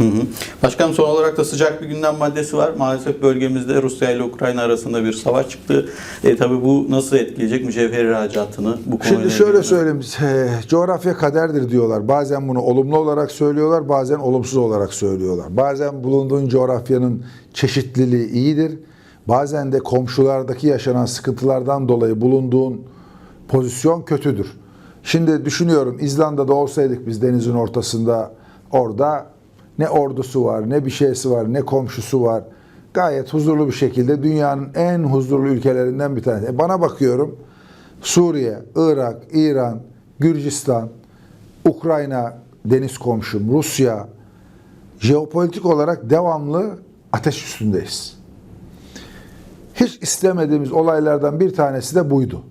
Hı hı. Başkanım son olarak da sıcak bir gündem maddesi var. Maalesef bölgemizde Rusya ile Ukrayna arasında bir savaş çıktı. E, tabii bu nasıl etkileyecek mücevher ihracatını? Bu Şimdi şöyle ilgili? söyleyeyim. eh, Coğrafya kaderdir diyorlar. Bazen bunu olumlu olarak söylüyorlar, bazen olumsuz olarak söylüyorlar. Bazen bulunduğun coğrafyanın çeşitliliği iyidir. Bazen de komşulardaki yaşanan sıkıntılardan dolayı bulunduğun pozisyon kötüdür. Şimdi düşünüyorum İzlanda'da olsaydık biz denizin ortasında orada ne ordusu var, ne bir şeysi var, ne komşusu var. Gayet huzurlu bir şekilde dünyanın en huzurlu ülkelerinden bir tanesi. E bana bakıyorum Suriye, Irak, İran, Gürcistan, Ukrayna deniz komşum, Rusya jeopolitik olarak devamlı ateş üstündeyiz. Hiç istemediğimiz olaylardan bir tanesi de buydu.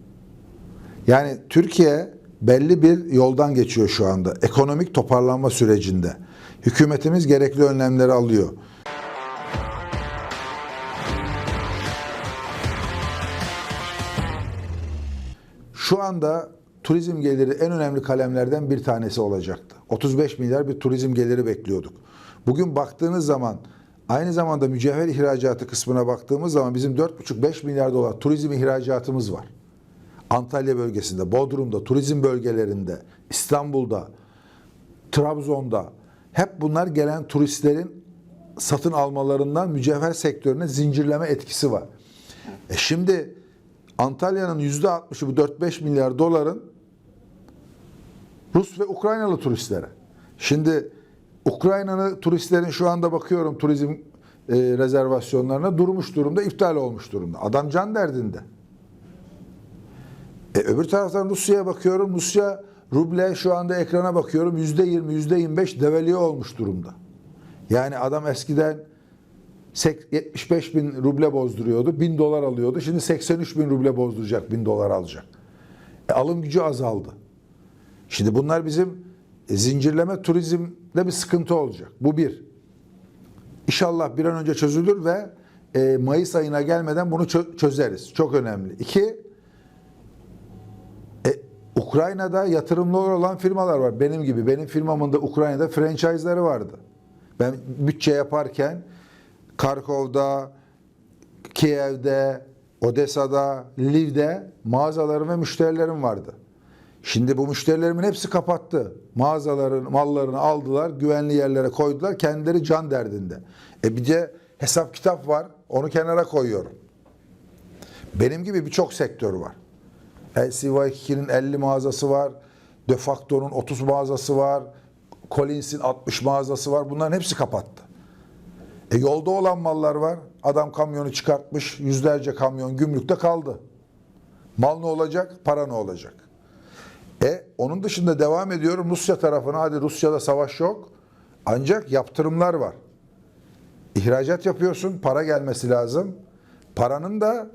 Yani Türkiye belli bir yoldan geçiyor şu anda. Ekonomik toparlanma sürecinde. Hükümetimiz gerekli önlemleri alıyor. Şu anda turizm geliri en önemli kalemlerden bir tanesi olacaktı. 35 milyar bir turizm geliri bekliyorduk. Bugün baktığınız zaman aynı zamanda mücevher ihracatı kısmına baktığımız zaman bizim 4,5-5 milyar dolar turizm ihracatımız var. Antalya bölgesinde, Bodrum'da, turizm bölgelerinde, İstanbul'da, Trabzon'da hep bunlar gelen turistlerin satın almalarından mücevher sektörüne zincirleme etkisi var. E şimdi Antalya'nın %60'ı bu 4-5 milyar doların Rus ve Ukraynalı turistlere. Şimdi Ukraynalı turistlerin şu anda bakıyorum turizm e, rezervasyonlarına durmuş durumda, iptal olmuş durumda. Adam can derdinde. E, öbür taraftan Rusya'ya bakıyorum. Rusya ruble şu anda ekrana bakıyorum yüzde yirmi, yüzde yirmi beş devalüe olmuş durumda. Yani adam eskiden sek- 75 bin ruble bozduruyordu. 1000 dolar alıyordu. Şimdi 83 bin ruble bozduracak. 1000 dolar alacak. E, alım gücü azaldı. Şimdi bunlar bizim e, zincirleme turizmde bir sıkıntı olacak. Bu bir. İnşallah bir an önce çözülür ve e, Mayıs ayına gelmeden bunu çö- çözeriz. Çok önemli. İki, Ukrayna'da yatırımlar olan firmalar var. Benim gibi. Benim firmamın da Ukrayna'da franchise'ları vardı. Ben bütçe yaparken Karkov'da, Kiev'de, Odessa'da, Lviv'de mağazalarım ve müşterilerim vardı. Şimdi bu müşterilerimin hepsi kapattı. Mağazaların mallarını aldılar, güvenli yerlere koydular. Kendileri can derdinde. E bir de hesap kitap var. Onu kenara koyuyorum. Benim gibi birçok sektör var. LCY2'nin 50 mağazası var. De Facto'nun 30 mağazası var. Collins'in 60 mağazası var. Bunların hepsi kapattı. E yolda olan mallar var. Adam kamyonu çıkartmış. Yüzlerce kamyon gümrükte kaldı. Mal ne olacak? Para ne olacak? E onun dışında devam ediyorum Rusya tarafına. Hadi Rusya'da savaş yok. Ancak yaptırımlar var. İhracat yapıyorsun. Para gelmesi lazım. Paranın da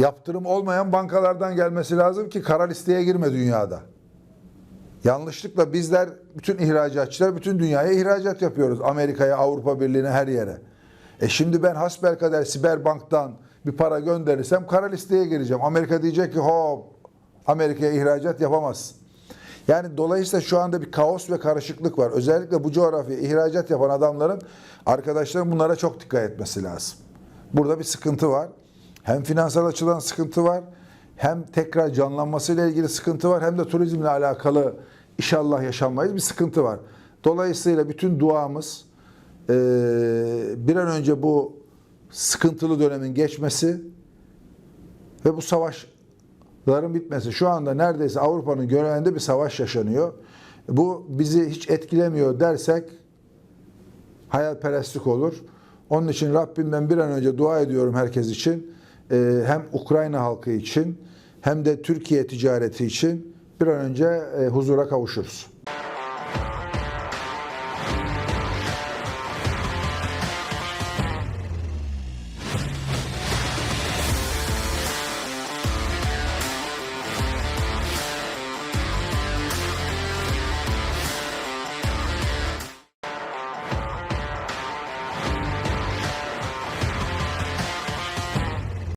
yaptırım olmayan bankalardan gelmesi lazım ki kara listeye girme dünyada. Yanlışlıkla bizler bütün ihracatçılar bütün dünyaya ihracat yapıyoruz. Amerika'ya, Avrupa Birliği'ne her yere. E şimdi ben hasbelkader Siberbank'tan bir para gönderirsem kara listeye gireceğim. Amerika diyecek ki hop Amerika'ya ihracat yapamazsın. Yani dolayısıyla şu anda bir kaos ve karışıklık var. Özellikle bu coğrafyaya ihracat yapan adamların arkadaşların bunlara çok dikkat etmesi lazım. Burada bir sıkıntı var. Hem finansal açıdan sıkıntı var. Hem tekrar canlanmasıyla ilgili sıkıntı var. Hem de turizmle alakalı inşallah yaşanmayız bir sıkıntı var. Dolayısıyla bütün duamız eee, bir an önce bu sıkıntılı dönemin geçmesi ve bu savaşların bitmesi. Şu anda neredeyse Avrupa'nın göreğinde bir savaş yaşanıyor. Bu bizi hiç etkilemiyor dersek hayalperestlik olur. Onun için Rabbimden bir an önce dua ediyorum herkes için. Ee, Hem Ukrayna halkı için hem de Türkiye ticareti için bir an önce e, huzura kavuşuruz.